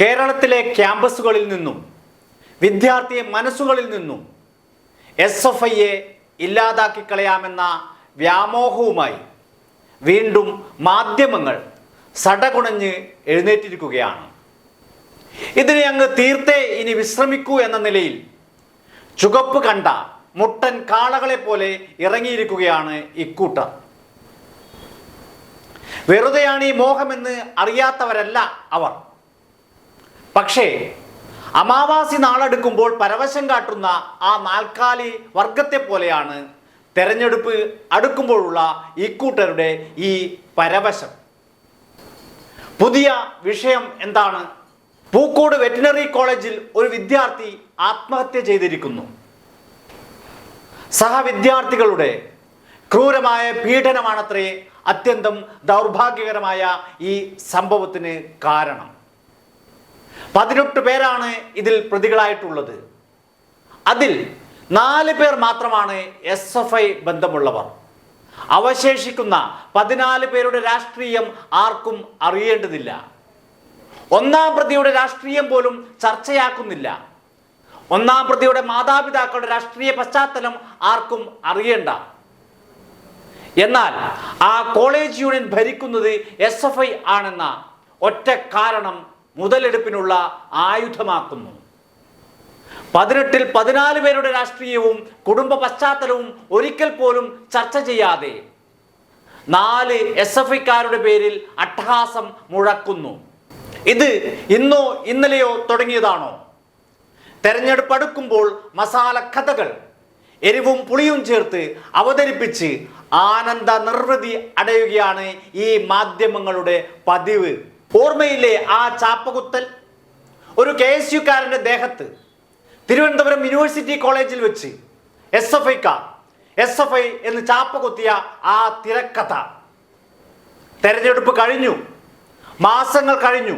കേരളത്തിലെ ക്യാമ്പസുകളിൽ നിന്നും വിദ്യാർത്ഥി മനസ്സുകളിൽ നിന്നും എസ് എഫ് ഐയെ ഇല്ലാതാക്കി കളയാമെന്ന വ്യാമോഹവുമായി വീണ്ടും മാധ്യമങ്ങൾ സടകുണഞ്ഞ് എഴുന്നേറ്റിരിക്കുകയാണ്. ഇതിനെ അങ്ങ് തീർത്തേ ഇനി വിശ്രമിക്കൂ എന്ന നിലയിൽ ചുകപ്പ് കണ്ട മുട്ടൻ കാളകളെ പോലെ ഇറങ്ങിയിരിക്കുകയാണ് ഇക്കൂട്ടർ. വെറുതെയാണ് ഈ മോഹമെന്ന് അറിയാത്തവരല്ല അവർ. പക്ഷേ അമാവാസി നാളെടുക്കുമ്പോൾ പരവശം കാട്ടുന്ന ആ നാൽക്കാലി വർഗത്തെ പോലെയാണ് തെരഞ്ഞെടുപ്പ് അടുക്കുമ്പോഴുള്ള ഇക്കൂട്ടരുടെ ഈ പരവശം. പുതിയ വിഷയം എന്താണ്? പൂക്കോട് വെറ്റിനറി കോളേജിൽ ഒരു വിദ്യാർത്ഥി ആത്മഹത്യ ചെയ്തിരിക്കുന്നു. സഹവിദ്യാർത്ഥികളുടെ ക്രൂരമായ പീഡനമാണത്രേ അത്യന്തം ദൗർഭാഗ്യകരമായ ഈ സംഭവത്തിന് കാരണം. പതിനെട്ട് പേരാണ് ഇതിൽ പ്രതികളായിട്ടുള്ളത്. അതിൽ നാല് പേർ മാത്രമാണ് എസ് എഫ് ഐ ബന്ധമുള്ളവർ. അവശേഷിക്കുന്ന പതിനാല് പേരുടെ രാഷ്ട്രീയം ആർക്കും അറിയേണ്ടതില്ല. ഒന്നാം പ്രതിയുടെ രാഷ്ട്രീയം പോലും ചർച്ചയാക്കുന്നില്ല. ഒന്നാം പ്രതിയുടെ മാതാപിതാക്കളുടെ രാഷ്ട്രീയ പശ്ചാത്തലം ആർക്കും അറിയേണ്ട. എന്നാൽ ആ കോളേജ് യൂണിയൻ ഭരിക്കുന്നത് എസ് എഫ് ഐ ആണെന്ന ഒറ്റ കാരണം മുതലെടുപ്പിനുള്ള ആയുധമാക്കുന്നു. പതിനെട്ടിൽ പതിനാല് പേരുടെ രാഷ്ട്രീയവും കുടുംബ പശ്ചാത്തലവും ഒരിക്കൽ പോലും ചർച്ച ചെയ്യാതെ നാല് എസ് എഫ് ഐക്കാരുടെ പേരിൽ അട്ടഹാസം മുഴക്കുന്നു. ഇത് ഇന്നോ ഇന്നലെയോ തുടങ്ങിയതാണോ? തെരഞ്ഞെടുപ്പ് അടുക്കുമ്പോൾ മസാല കഥകൾ എരിവും പുളിയും ചേർത്ത് അവതരിപ്പിച്ച് ആനന്ദ നിർവൃതി അടയുകയാണ് ഈ മാധ്യമങ്ങളുടെ പതിവ്. ഓർമ്മയില്ലേ ആ ചാപ്പകുത്തൽ? ഒരു കെ എസ് യുക്കാരന്റെ ദേഹത്ത് തിരുവനന്തപുരം യൂണിവേഴ്സിറ്റി കോളേജിൽ വെച്ച് എസ് എഫ് ഐക്കാർ എസ് എഫ് ഐ എന്ന് ചാപ്പ കുത്തിയ ആ തിരക്കഥ. തെരഞ്ഞെടുപ്പ് കഴിഞ്ഞു മാസങ്ങൾ കഴിഞ്ഞു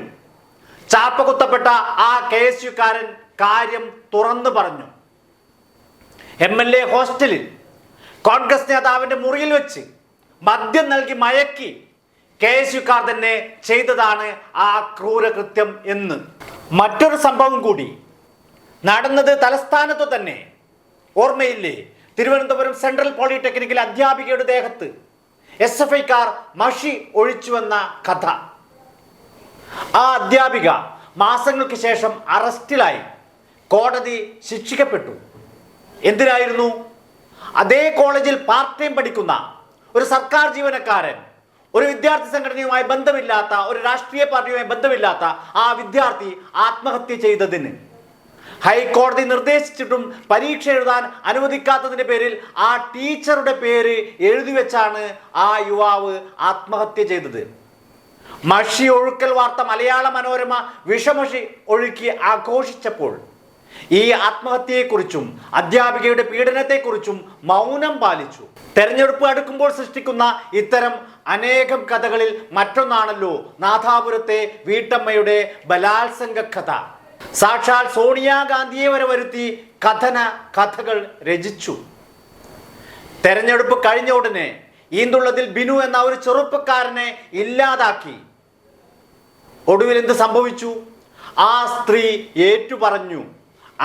ചാപ്പ കുത്തപ്പെട്ട ആ കെ എസ് യുക്കാരൻ കാര്യം തുറന്നു പറഞ്ഞു. എം എൽ എ ഹോസ്റ്റലിൽ കോൺഗ്രസ് നേതാവിന്റെ മുറിയിൽ വെച്ച് മദ്യം നൽകി മയക്കി കെ എസ് യുക്കാർ തന്നെ ചെയ്തതാണ് ആ ക്രൂരകൃത്യം എന്ന്. മറ്റൊരു സംഭവം കൂടി. നടന്നത് തലസ്ഥാനത്ത് തന്നെ. ഓർമ്മയില്ലേ? തിരുവനന്തപുരം സെൻട്രൽ പോളിടെക്നിക്കിൽ അധ്യാപികയുടെ ദേഹത്ത്. എസ് എഫ് ഐക്കാർ മഷി ഒഴിച്ചുവെന്ന കഥ. ആ അധ്യാപിക മാസങ്ങൾക്ക് ശേഷം അറസ്റ്റിലായി. കോടതി ശിക്ഷിക്കപ്പെട്ടു. എന്തിനായിരുന്നു? അതേ കോളേജിൽ പാർട്ട് ടൈം പഠിക്കുന്ന ഒരു സർക്കാർ ജീവനക്കാരൻ ഒരു വിദ്യാർത്ഥി സംഘടനയുമായി ബന്ധമില്ലാത്ത ഒരു രാഷ്ട്രീയ പാർട്ടിയുമായി ബന്ധമില്ലാത്ത ആ വിദ്യാർത്ഥി ആത്മഹത്യ ചെയ്തതിന്. ഹൈക്കോടതി നിർദ്ദേശിച്ചിട്ടും പരീക്ഷ എഴുതാൻ അനുവദിക്കാത്തതിന്റെ പേരിൽ ആ ടീച്ചറുടെ പേര് എഴുതി വെച്ചാണ് ആ യുവാവ് ആത്മഹത്യ ചെയ്തത്. മഷി ഒഴുക്കൽ വാർത്ത മലയാള മനോരമ വിഷമഷി ഒഴുക്കി ആഘോഷിച്ചപ്പോൾ ഈ ആത്മഹത്യയെക്കുറിച്ചും അധ്യാപികയുടെ പീഡനത്തെക്കുറിച്ചും മൗനം പാലിച്ചു. തെരഞ്ഞെടുപ്പ് അടുക്കുമ്പോൾ സൃഷ്ടിക്കുന്ന ഇത്തരം അനേകം കഥകളിൽ മറ്റൊന്നാണല്ലോ നാഥാപുരത്തെ വീട്ടമ്മയുടെ ബലാത്സംഗ കഥ. സാക്ഷാൽ സോണിയാഗാന്ധിയെ വരെ വരുത്തി കഥന കഥകൾ രചിച്ചു. തെരഞ്ഞെടുപ്പ് കഴിഞ്ഞ ഉടനെ ഈന്തുള്ളതിൽ ബിനു എന്ന ഒരു ചെറുപ്പക്കാരനെ ഇല്ലാതാക്കി. ഒടുവിൽ എന്ത് സംഭവിച്ചു? ആ സ്ത്രീ ഏറ്റുപറഞ്ഞു.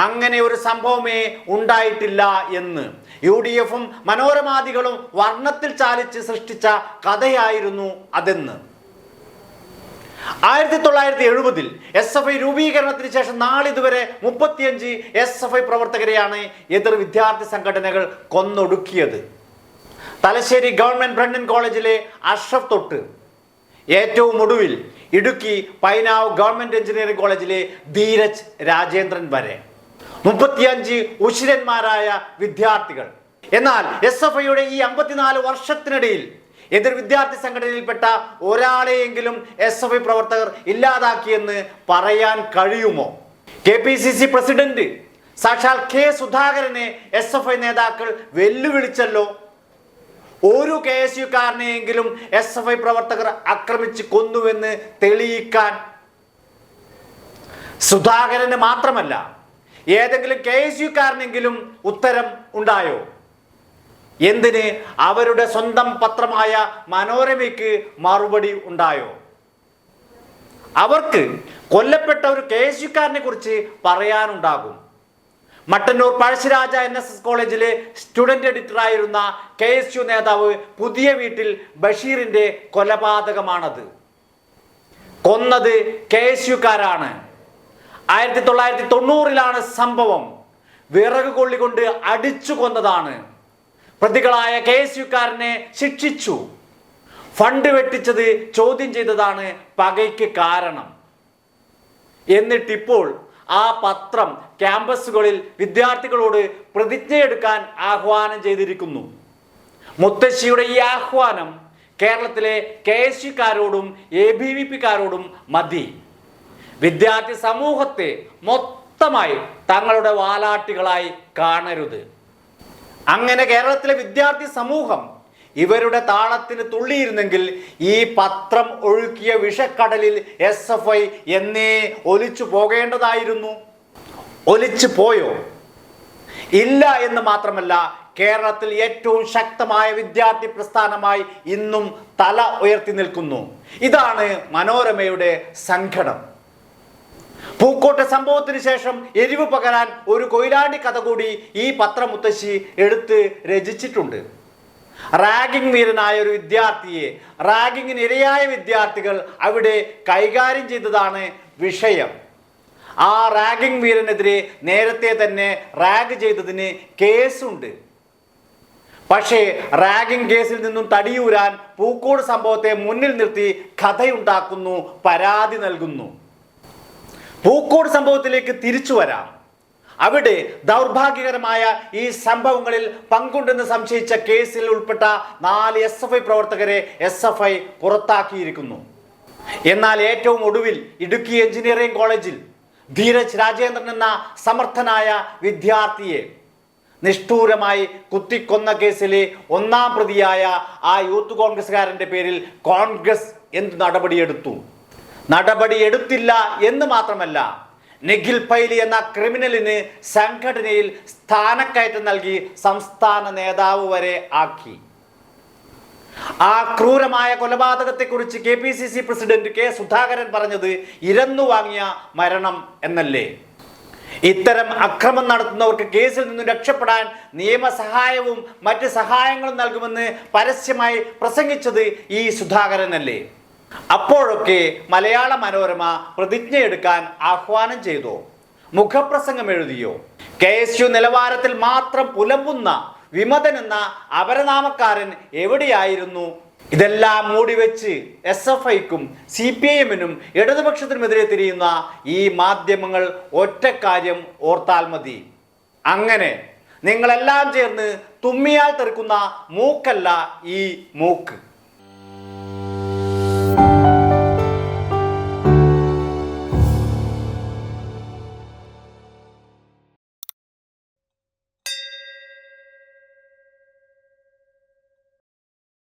അങ്ങനെ ഒരു സംഭവമേ ഉണ്ടായിട്ടില്ല എന്ന്. യു ഡി എഫും മനോരമാദികളും വർണത്തിൽ ചാലിച്ച് സൃഷ്ടിച്ച കഥയായിരുന്നു അതെന്ന്. ആയിരത്തി തൊള്ളായിരത്തി എഴുപതിൽ എസ് എഫ് ഐ രൂപീകരണത്തിന് ശേഷം നാളിതുവരെ മുപ്പത്തിയഞ്ച് എസ് എഫ് ഐ പ്രവർത്തകരെയാണ് എതിർ വിദ്യാർത്ഥി സംഘടനകൾ കൊന്നൊടുക്കിയത്. തലശ്ശേരി ഗവൺമെന്റ് ബ്രണ്ണൻ കോളേജിലെ അഷ്റഫ് തൊട്ട് ഏറ്റവും ഒടുവിൽ ഇടുക്കി പൈനാവ് ഗവൺമെന്റ് എഞ്ചിനീയറിംഗ് കോളേജിലെ ധീരജ് രാജേന്ദ്രൻ വരെ. മുപ്പത്തിയഞ്ച് ഉശിരന്മാരായ വിദ്യാർത്ഥികൾ. എന്നാൽ എസ് എഫ് ഐയുടെ ഈ അമ്പത്തിനാല് വർഷത്തിനിടയിൽ എതിർ വിദ്യാർത്ഥി സംഘടനയിൽപ്പെട്ട ഒരാളെയെങ്കിലും എസ് എഫ് ഐ പ്രവർത്തകർ ഇല്ലാതാക്കിയെന്ന് പറയാൻ കഴിയുമോ? K P C C president സാക്ഷാൽ കെ സുധാകരനെ എസ് എഫ് ഐ നേതാക്കൾ വെല്ലുവിളിച്ചല്ലോ. ഒരു കെ എസ് യുക്കാരനെയെങ്കിലും എസ് എഫ് ഐ പ്രവർത്തകർ ആക്രമിച്ച് കൊന്നുവെന്ന് തെളിയിക്കാൻ സുധാകരന് മാത്രമല്ല ഏതെങ്കിലും കെ എസ് യുക്കാരനെങ്കിലും ഉത്തരം ഉണ്ടായോ? എന്തിന് അവരുടെ സ്വന്തം പത്രമായ മനോരമയ്ക്ക് മറുപടി ഉണ്ടായോ? അവർക്ക് കൊല്ലപ്പെട്ട ഒരു കെ എസ് യുക്കാരനെ കുറിച്ച് പറയാനുണ്ടാകും. Mattannur Pazhassiraja N S S കോളേജിലെ സ്റ്റുഡന്റ് എഡിറ്ററായിരുന്ന കെ എസ് യു നേതാവ് പുതിയ വീട്ടിൽ ബഷീറിന്റെ കൊലപാതകമാണത്. കൊന്നത് കെ എസ് യുക്കാരാണ് ആയിരത്തി തൊള്ളായിരത്തി തൊണ്ണൂറിലാണ് സംഭവം. വിറക് കൊള്ളികൊണ്ട് അടിച്ചു കൊന്നതാണ്. പ്രതികളായ കെ എസ് യുക്കാരനെ ശിക്ഷിച്ചു. ഫണ്ട് വെട്ടിച്ചത് ചോദ്യം ചെയ്തതാണ് പകയ്ക്ക് കാരണം. എന്നിട്ടിപ്പോൾ ആ പത്രം ക്യാമ്പസുകളിൽ വിദ്യാർത്ഥികളോട് പ്രതിജ്ഞയെടുക്കാൻ ആഹ്വാനം ചെയ്തിരിക്കുന്നു. മുത്തശ്ശിയുടെ ഈ ആഹ്വാനം കേരളത്തിലെ കെ എസ് യുക്കാരോടും എ ബി വി പിക്കാരോടും മതി. വിദ്യാർത്ഥി സമൂഹത്തെ മൊത്തമായി തങ്ങളുടെ വാലാട്ടികളായി കാണരുത്. അങ്ങനെ കേരളത്തിലെ വിദ്യാർത്ഥി സമൂഹം ഇവരുടെ താളത്തിന് തുള്ളിയിരുന്നെങ്കിൽ ഈ പത്രം ഒഴുക്കിയ വിഷക്കടലിൽ എസ് എഫ് ഐ എന്നേ ഒലിച്ചു പോകേണ്ടതായിരുന്നു. ഒലിച്ചു പോയോ? ഇല്ല എന്ന് മാത്രമല്ല കേരളത്തിൽ ഏറ്റവും ശക്തമായ വിദ്യാർത്ഥി പ്രസ്ഥാനമായി ഇന്നും തല ഉയർത്തി നിൽക്കുന്നു. ഇതാണ് മനോരമയുടെ സങ്കടം. പൂക്കോട്ടെ സംഭവത്തിന് ശേഷം എരിവ് പകരാൻ ഒരു കൊയിലാണ്ടി കഥ കൂടി ഈ പത്രമുത്തശ്ശി എടുത്ത് രചിച്ചിട്ടുണ്ട്. റാഗിംഗ് വീരനായ ഒരു വിദ്യാർത്ഥിയെ റാഗിങ്ങിന് ഇരയായ വിദ്യാർത്ഥികൾ അവിടെ കൈകാര്യം ചെയ്തതാണ് വിഷയം. ആ റാഗിംഗ് വീരനെതിരെ നേരത്തെ തന്നെ റാഗ് ചെയ്തതിന് കേസുണ്ട്. പക്ഷേ റാഗിംഗ് കേസിൽ നിന്നും തടിയൂരാൻ പൂക്കോട് സംഭവത്തെ മുന്നിൽ നിർത്തി കഥയുണ്ടാക്കുന്നു പരാതി നൽകുന്നു. പൂക്കോട് സംഭവത്തിലേക്ക് തിരിച്ചു വരാം. അവിടെ ദൗർഭാഗ്യകരമായ ഈ സംഭവങ്ങളിൽ പങ്കുണ്ടെന്ന് സംശയിച്ച കേസിൽ ഉൾപ്പെട്ട നാല് എസ് എഫ് ഐ പ്രവർത്തകരെ എസ് എഫ് ഐ പുറത്താക്കിയിരിക്കുന്നു. എന്നാൽ ഏറ്റവും ഒടുവിൽ ഇടുക്കി എഞ്ചിനീയറിംഗ് കോളേജിൽ ധീരജ് രാജേന്ദ്രൻ എന്ന സമർത്ഥനായ വിദ്യാർത്ഥിയെ നിഷ്ഠൂരമായി കുത്തിക്കൊന്ന കേസിലെ ഒന്നാം പ്രതിയായ ആ യൂത്ത് കോൺഗ്രസ്സുകാരന്റെ പേരിൽ കോൺഗ്രസ് എന്ത് നടപടിയെടുത്തു? നടപടിയെടുത്തില്ല എന്ന് മാത്രമല്ല നിഖിൽ പൈലി എന്ന ക്രിമിനലിന് സംഘടനയിൽ സ്ഥാനക്കയറ്റം നൽകി സംസ്ഥാന നേതാവ് വരെ ആക്കി. ആ ക്രൂരമായ കൊലപാതകത്തെക്കുറിച്ച് K P C C president K Sudhakaran പറഞ്ഞത് ഇരന്നു വാങ്ങിയ മരണം എന്നല്ലേ? ഇത്തരം അക്രമം നടത്തുന്നവർക്ക് കേസിൽ നിന്നും രക്ഷപ്പെടാൻ നിയമസഹായവും മറ്റ് സഹായങ്ങളും നൽകുമെന്ന് പരസ്യമായി പ്രസംഗിച്ചത് ഈ സുധാകരനല്ലേ? അപ്പോഴൊക്കെ മലയാള മനോരമ പ്രതിജ്ഞ എടുക്കാൻ ആഹ്വാനം ചെയ്തു. മുഖപ്രസംഗം എഴുതിയോ? കെ എസ് യു നിലവാരത്തിൽ മാത്രം പുലമ്പുന്ന വിമതൻ എന്ന അപരനാമക്കാരൻ എവിടെയായിരുന്നു? ഇതെല്ലാം മൂടിവെച്ച് എസ് എഫ് ഐക്കും സി പി എമ്മിനും ഇടതുപക്ഷത്തിനുമെതിരെ തിരിയുന്ന ഈ മാധ്യമങ്ങൾ ഒറ്റക്കാര്യം ഓർത്താൽ മതി. അങ്ങനെ നിങ്ങളെല്ലാം ചേർന്ന് തുമ്മിയാൽ തെറുക്കുന്ന മൂക്കല്ല ഈ മൂക്ക്.